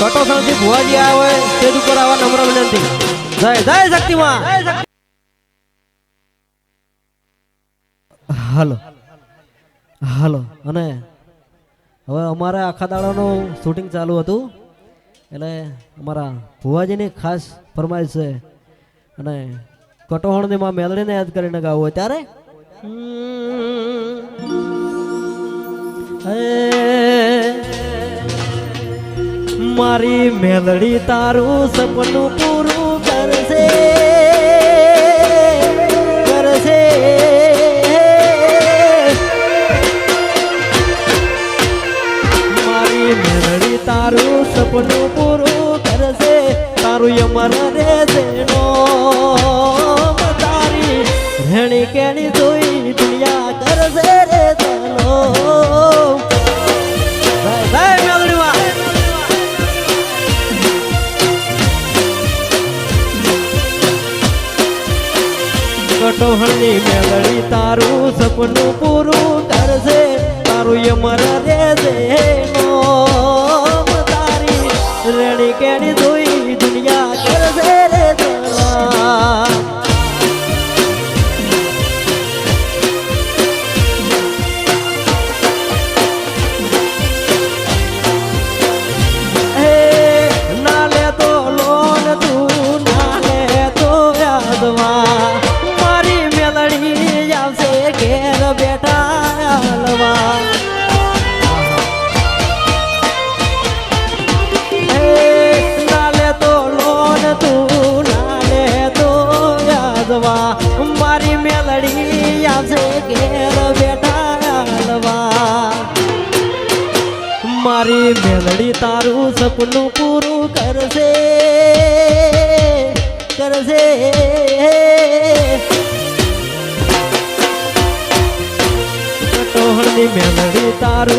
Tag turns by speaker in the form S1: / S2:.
S1: કટોસણથી ભુવાજી આવ્યા હોય સ્ટેજ ઉપર આવા નમ્ર વિનંતી. જય જય શક્તિમાં હાલો હાલો અને હવે અમારા આખા દાડાનું શૂટિંગ ચાલુ હતું. એટલે અમારા ભુવાજીની ખાસ ફરમાઈશ છે. અને કટોહણની માં મેલડીને યાદ કરીને ગાવું હોય ત્યારે. હે મારી મેલડી તારું સપનું પૂરું કરશે. કરશે. મારી મેલડી તારું સપનું પૂરું કરશે. તારું અમર રે નો તારી રેણી કેણી જોઈ દુનિયા કરશે રે ચલો કટોહળની મેળડી તારું સપનું વ્યાજમાં મારી મેલડી આવશે ઘેર બેઠા હલવા. મારી મેલડી તારું સપનું પૂરું કરશે કરશે. કટોહળની મેલડી તારું